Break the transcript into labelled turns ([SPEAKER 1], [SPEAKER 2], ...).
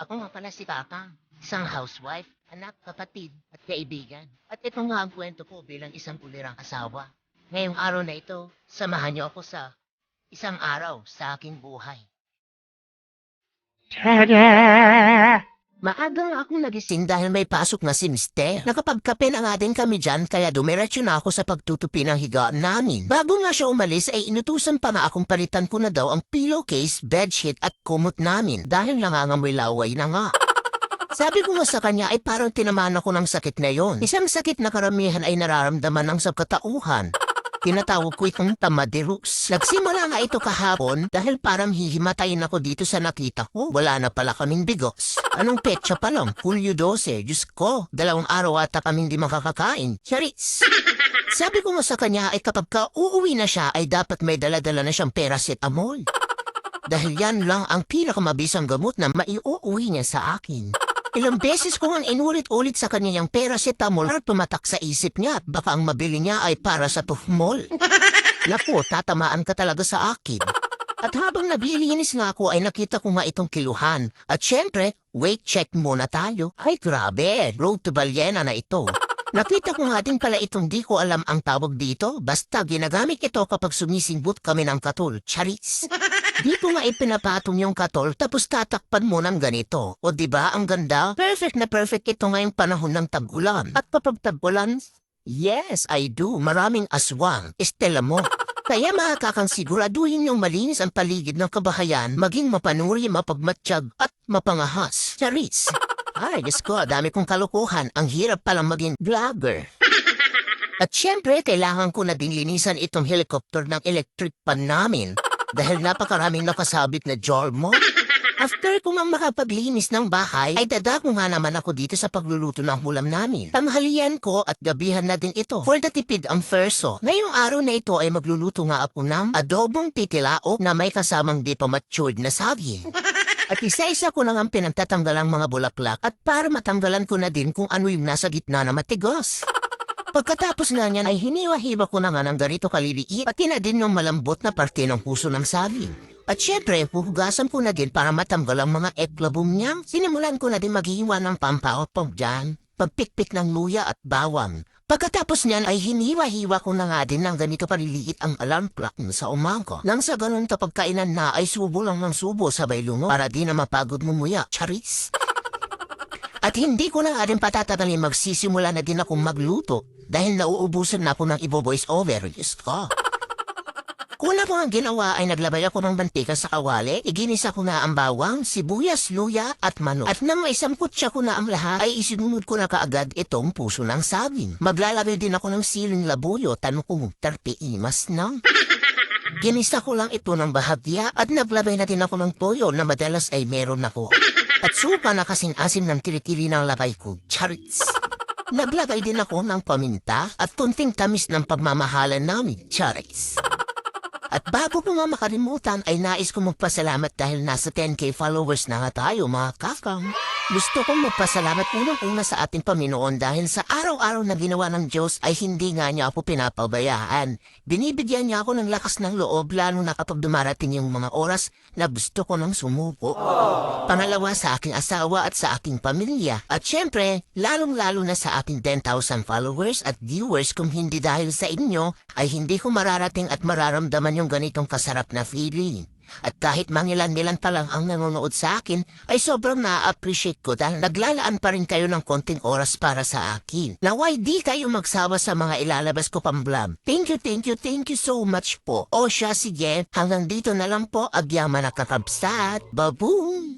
[SPEAKER 1] Ako nga pala si Papa, isang housewife, anak, kapatid, at kaibigan. At ito nga ang kwento ko bilang isang pulirang asawa. Ngayong araw na ito, samahan niyo ako sa isang araw sa aking buhay. Maagang akong nagising dahil may pasok na si Mister. Nakapagkape na nga din kami dyan kaya dumiretso na ako sa pagtutupi ng higaan namin. Bago nga siya umalis ay inutusan pa nga akong palitan ko na daw ang pillowcase, bedsheet at kumot namin dahil nangangamoy laway na nga. Sabi ko nga sa kanya ay parang tinamaan ako ng sakit na yon. Isang sakit na karamihan ay nararamdaman ng sa katauhan. Tinatawag ko itong tamadirus. Nagsimula nga ito kahapon dahil parang hihimatayin ako dito sa nakita ko. Wala na pala kaming bigos. Anong petsa pa lang? Hulyo 12. Diyos ko, dalawang araw ata kaming di makakakain. Charis! Sabi ko nga sa kanya ay kapag ka uuwi na siya ay dapat may daladala na siyang paracetamol. Dahil yan lang ang pinakamabisang gamot na maiuuwi niya sa akin. Ilang beses ko nga inulit-ulit sa kanya yung paracetamol para tumatak sa isip niya at baka ang mabili niya ay para sa tuhmol. Naku, tatamaan ka talaga sa akin. At habang naglilinis nga ako ay nakita ko nga itong kiluhan. At syempre, weight check muna tayo. Ay grabe, road to balyena na ito. Nakita ko nga din pala itong di ko alam ang tawag dito. Basta ginagamit ito kapag sumisingbot kami ng katol. Charis. Dito nga ipinapatong yung katol tapos tatakpan mo ng ganito. O ba ang ganda? Perfect na perfect ito ngayong panahon ng tagulan. At kapag tagulan, yes, I do. Maraming aswang. Estela mo. Kaya makakakang siguraduhin yung malinis ang paligid ng kabahayan, maging mapanuri, mapagmatsyag at mapangahas. Charis. Ay, Diyos ko, dami kong kalukuhan. Ang hirap palang maging vlogger. At syempre, kailangan ko na din linisan itong helicopter ng electric pan namin dahil napakaraming nakasabit na jormo. After ko nga makapaglinis ng bahay, ay dadako nga naman ako dito sa pagluluto ng ulam namin. Tanghalian ko at gabihan na din ito. For the tipid ang ferso. Ngayong araw na ito ay magluluto nga ako ng adobong titilao na may kasamang di pa matured na saging. At isa-isa ko na nga pinagtatanggal ang mga bulaklak at para matanggalan ko na din kung ano yung nasa gitna na matigos. Pagkatapos nga niyan ay hiniwa-hiwa ko na nga ng ganito kaliliit pati na din ng malambot na parte ng puso ng saging. At syempre, puhugasan ko na din para matanggal ang mga eklabong niya. Sinimulan ko na din maghiwa ng pampaopong dyan, pagpikpik ng luya at bawang. Pagkatapos niyan ay hiniwa-hiwa ko na nga din ng ganito kaliliit ang alarm clock sa umaga. Nang sa ganun kapag kainan na ay subo lang ng subo sabay lungo para di na mapagod mumuya. Charis! At hindi ko na nga rin patatagalin magsisimula na din akong magluto dahil nauubusan na ako ng ibo-voice over. Diyos ko. Kuna ko ang ginawa ay naglabay ako ng mantika sa kawali, iginisa ko na ang bawang, sibuyas, luya at manok. At nang maisamput siya ko na ang lahat, ay isinunod ko na kaagad itong puso ng saging. Maglalagay din ako ng siling labuyo, tanong ko tarpi imas na. Ginisa ko lang ito ng bahagya at naglabay na din ako ng toyo na madalas ay meron ako. At suka na kasing asim ng kilikili ng labay ko. Charits! Naglagay din ako ng paminta at kunting tamis ng pagmamahalan namin. Charits! At bago ko nga makalimutan ay nais ko magpasalamat dahil nasa 10k followers na nga tayo mga kakang. Gusto kong magpasalamat unang-una sa ating Panginoon dahil sa araw-araw na ginawa ng Diyos ay hindi nga niya ako pinapabayaan. Binibigyan niya ako ng lakas ng loob lalo na kapag dumarating yung mga oras na gusto ko ng sumuko. Pangalawa sa aking asawa at sa aking pamilya. At syempre, lalong-lalo na sa ating 10,000 followers at viewers kung hindi dahil sa inyo ay hindi ko mararating at mararamdaman yung ganitong kasarap na feeling. At kahit mangilan-nilan pa lang ang nanonood sa akin, ay sobrang na-appreciate ko dahil naglalaan pa rin kayo ng konting oras para sa akin. Naway di kayo magsawa sa mga ilalabas ko vlog. Thank you, thank you, thank you so much po. O siya, sige, hanggang dito na lang po, agyaman na kakabsat. Baboom!